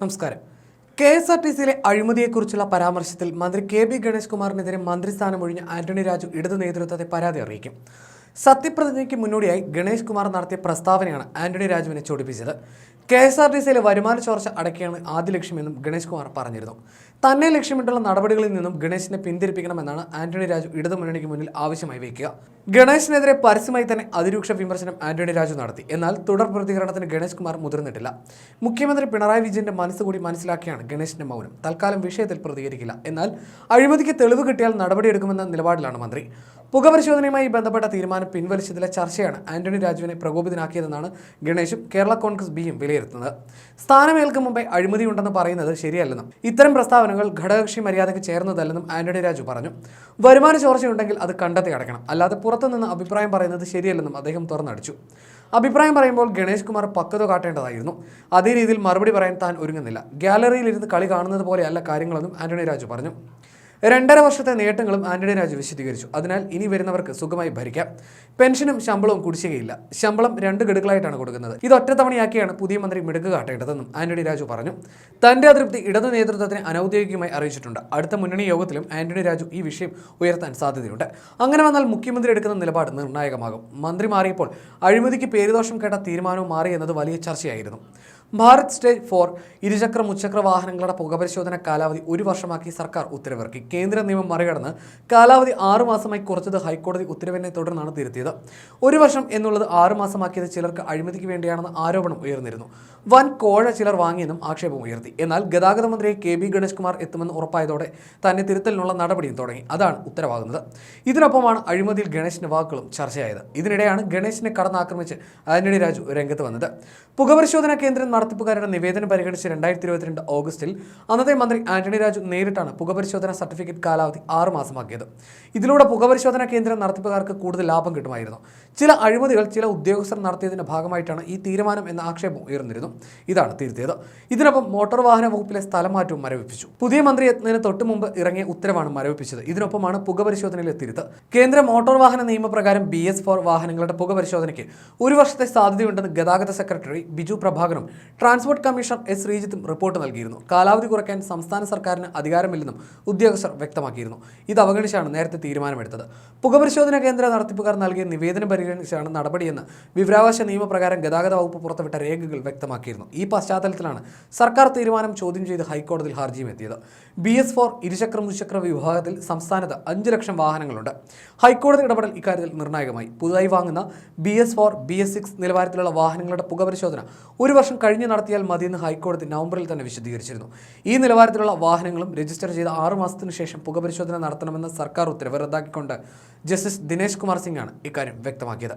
നമസ്കാരം. K S R T സിയിലെ അഴിമതിയെക്കുറിച്ചുള്ള പരാമർശത്തിൽ മന്ത്രി കെ ബി ഗണേഷ് കുമാറിനെതിരെ മന്ത്രിസ്ഥാനം ഒഴിഞ്ഞ ആന്റണി രാജു ഇടതു നേതൃത്വത്തെ പരാതി അറിയിക്കും. സത്യപ്രതിജ്ഞയ്ക്ക് മുന്നോടിയായി ഗണേഷ് കുമാർ നടത്തിയ പ്രസ്താവനയാണ് ആന്റണി രാജുവിനെ ചൊടിപ്പിച്ചത്. കെ എസ് ആർ ടി സിയിലെ വരുമാന ചോർച്ച അടയ്ക്കുകയാണ് ആദ്യ ലക്ഷ്യമെന്നും ഗണേഷ് കുമാർ പറഞ്ഞിരുന്നു. തന്നെ ലക്ഷ്യമിട്ടുള്ള നടപടികളിൽ നിന്നും ഗണേശിനെ പിന്തിരിപ്പിക്കണമെന്നാണ് ആന്റണി രാജു ഇടതുമുന്നണിക്ക് മുന്നിൽ ആവശ്യമായി വയ്ക്കുക ഗണേശിനെതിരെ പരസ്യമായി തന്നെ അതിരൂക്ഷ വിമർശനം ആന്റണി രാജു നടത്തി. എന്നാൽ തുടർ പ്രതികരണത്തിന് ഗണേഷ് കുമാർ മുതിർന്നിട്ടില്ല. മുഖ്യമന്ത്രി പിണറായി വിജയന്റെ മനസ്സുകൂടി മനസ്സിലാക്കിയാണ് ഗണേശിന്റെ മൗനം. തൽക്കാലം വിഷയത്തിൽ പ്രതികരിക്കില്ല. എന്നാൽ അഴിമതിക്ക് തെളിവ് കിട്ടിയാൽ നടപടിയെടുക്കുമെന്ന നിലപാടിലാണ് മന്ത്രി. പുകപരിശോധനയുമായി ബന്ധപ്പെട്ട തീരുമാനം പിൻവലിച്ചതിലെ ചർച്ചയാണ് ആന്റണി രാജുവിനെ പ്രകോപിതനാക്കിയതെന്നാണ് ഗണേഷും കേരള കോൺഗ്രസ് ബിയും വിലയിരുത്തുന്നത്. സ്ഥാനമേൽക്കും മുമ്പേ അഴിമതിയുണ്ടെന്ന് പറയുന്നത് ശരിയല്ലെന്നും ഇത്തരം പ്രസ്താവനകൾ ഘടകകക്ഷി മര്യാദയ്ക്ക് ചേർന്നതല്ലെന്നും ആന്റണി രാജു പറഞ്ഞു. വരുമാന ചോർച്ചയുണ്ടെങ്കിൽ അത് കണ്ടെത്തി അടയ്ക്കണം. അല്ലാതെ പുറത്തുനിന്ന് അഭിപ്രായം പറയുന്നത് ശരിയല്ലെന്നും അദ്ദേഹം തുറന്നടിച്ചു. അഭിപ്രായം പറയുമ്പോൾ ഗണേഷ് കുമാർ പക്വത കാട്ടേണ്ടതായിരുന്നു. അതേ രീതിയിൽ മറുപടി പറയാൻ താൻ ഒരുങ്ങുന്നില്ല. ഗാലറിയിൽ ഇരുന്ന് കളി കാണുന്നത് പോലെയല്ല കാര്യങ്ങളെന്നും ആന്റണി രാജു പറഞ്ഞു. രണ്ടര വർഷത്തെ നേട്ടങ്ങളും ആന്റണി രാജു വിശദീകരിച്ചു. അതിനാൽ ഇനി വരുന്നവർക്ക് സുഖമായി ഭരിക്കാം. പെൻഷനും ശമ്പളവും കുടിശ്ശികയില്ല. ശമ്പളം രണ്ട് ഗഡുക്കളായിട്ടാണ് കൊടുക്കുന്നത്. ഇത് ഒറ്റത്തവണയാക്കിയാണ് പുതിയ മന്ത്രി മിടുക്ക് കാട്ടേണ്ടതെന്നും ആന്റണി രാജു പറഞ്ഞു. തന്റെ അതൃപ്തി ഇടതു നേതൃത്വത്തിന് അനൌദ്യോഗികമായി അറിയിച്ചിട്ടുണ്ട്. അടുത്ത മുന്നണി യോഗത്തിലും ആന്റണി രാജു ഈ വിഷയം ഉയർത്താൻ സാധ്യതയുണ്ട്. അങ്ങനെ വന്നാൽ മുഖ്യമന്ത്രി എടുക്കുന്ന നിലപാട് നിർണായകമാകും. മന്ത്രി മാറിയപ്പോൾ അഴിമതിക്ക് പേരുദോഷം കേട്ട തീരുമാനവും മാറി എന്നത് വലിയ ചർച്ചയായിരുന്നു. ഭാരത് സ്റ്റേജ് ഫോർ ഇരുചക്ര മുച്ചക്ര വാഹനങ്ങളുടെ പുകപരിശോധന കാലാവധി ഒരു വർഷമാക്കി സർക്കാർ ഉത്തരവിറക്കി. കേന്ദ്ര നിയമം മറികടന്ന് കാലാവധി ആറുമാസമായി കുറച്ചത് ഹൈക്കോടതി ഉത്തരവിനെ തുടർന്നാണ് തിരുത്തിയത്. ഒരു വർഷം എന്നുള്ളത് ആറുമാസമാക്കിയത് ചിലർക്ക് അഴിമതിക്ക് വേണ്ടിയാണെന്ന് ആരോപണം ഉയർന്നിരുന്നു. വൻ കോഴ ചിലർ വാങ്ങിയെന്നും ആക്ഷേപം ഉയർത്തി. എന്നാൽ ഗതാഗത മന്ത്രി കെ ബി ഗണേഷ് കുമാർ എത്തുമെന്ന് ഉറപ്പായതോടെ തന്നെ തിരുത്തലിനുള്ള നടപടിയും തുടങ്ങി. അതാണ് ഉത്തരവാകുന്നത്. ഇതിനൊപ്പമാണ് അഴിമതിയിൽ ഗണേശിന്റെ വാക്കുകളും ചർച്ചയായത്. ഇതിനിടെയാണ് ഗണേശിനെ കടന്നാക്രമിച്ച് ആന്റണി രാജു രംഗത്ത് വന്നത്. പുകപരിശോധനാ കേന്ദ്രം നടത്തിപ്പുകാരുടെ നിവേദനം പരിഗണിച്ച് രണ്ടായിരത്തി ഇരുപത്തിരണ്ട് ഓഗസ്റ്റിൽ അന്നത്തെ മന്ത്രി ആന്റണി രാജു നേരിട്ടാണ് പുകപരിശോധന സർട്ടിഫിക്കറ്റ് കാലാവധി ആറ് മാസമാക്കിയത്. ഇതിലൂടെ പുകപരിശോധന കേന്ദ്രം നടത്തിപ്പുകാർക്ക് കൂടുതൽ ലാഭം കിട്ടുമായിരുന്നു. ചില അഴിമതികൾ ചില ഉദ്യോഗസ്ഥർ നടത്തിയതിന്റെ ഭാഗമായിട്ടാണ് ഈ തീരുമാനം എന്ന ആക്ഷേപം ഉയർന്നിരുന്നു. ഇതാണ് തിരുത്തിയത്. ഇതിനൊപ്പം മോട്ടോർ വാഹന വകുപ്പിലെ സ്ഥലമാറ്റവും മരവിപ്പിച്ചു. പുതിയ മന്ത്രി എത്തുന്നതിന് തൊട്ടു മുമ്പ് ഇറങ്ങിയ ഉത്തരവാണ് മരവിപ്പിച്ചത്. ഇതിനൊപ്പമാണ് പുകപരിശോധനയിലെ തിരുത്ത്. കേന്ദ്ര മോട്ടോർ വാഹന നിയമപ്രകാരം ബി എസ് ഫോർ വാഹനങ്ങളുടെ പുകപരിശോധനയ്ക്ക് ഒരു വർഷത്തെ സാധ്യതയുണ്ടെന്ന് ഗതാഗത സെക്രട്ടറി ബിജു പ്രഭാകറും ട്രാൻസ്പോർട്ട് കമ്മീഷണർ എസ് ശ്രീജിത്തും റിപ്പോർട്ട് നൽകിയിരുന്നു. കാലാവധി കുറയ്ക്കാൻ സംസ്ഥാന സർക്കാരിന് അധികാരമില്ലെന്നും ഉദ്യോഗസ്ഥർ വ്യക്തമാക്കിയിരുന്നു. ഇത് അവഗണിച്ചാണ് നേരത്തെ തീരുമാനമെടുത്തത്. പുകപരിശോധന കേന്ദ്ര നടത്തിപ്പുകാർ നൽകിയ നിവേദനം പരിഗണിച്ചാണ് നടപടിയെന്ന് വിവരാവകാശ നിയമപ്രകാരം ഗതാഗത വകുപ്പ് പുറത്തുവിട്ട രേഖകൾ വ്യക്തമാക്കിയിരുന്നു. ഈ പശ്ചാത്തലത്തിലാണ് സർക്കാർ തീരുമാനം ചോദ്യം ചെയ്ത് ഹൈക്കോടതിയിൽ ഹർജിയും എത്തിയത്. ബി എസ് ഫോർ ഇരുചക്ര മുചക്ര വിഭാഗത്തിൽ സംസ്ഥാനത്ത് അഞ്ച് ലക്ഷം വാഹനങ്ങളുണ്ട്. ഹൈക്കോടതി ഇടപെടൽ ഇക്കാര്യത്തിൽ നിർണായകമായി. പുതുതായി വാങ്ങുന്ന B S four B S six നിലവാരത്തിലുള്ള വാഹനങ്ങളുടെ പുകപരിശോധന ഒരു വർഷം കഴിഞ്ഞ് നടത്തിയാൽ മതിയെന്ന് ഹൈക്കോടതി നവംബറിൽ തന്നെ വിശദീകരിച്ചിരുന്നു. ഈ നിലവാരത്തിലുള്ള വാഹനങ്ങളും രജിസ്റ്റർ ചെയ്ത ആറു മാസത്തിനു ശേഷം പുകപരിശോധന നടത്തണമെന്ന സർക്കാർ ഉത്തരവ് റദ്ദാക്കിക്കൊണ്ട് ജസ്റ്റിസ് ദിനേശ് കുമാർ സിംഗാണ് ഇക്കാര്യം വ്യക്തമാക്കിയത്.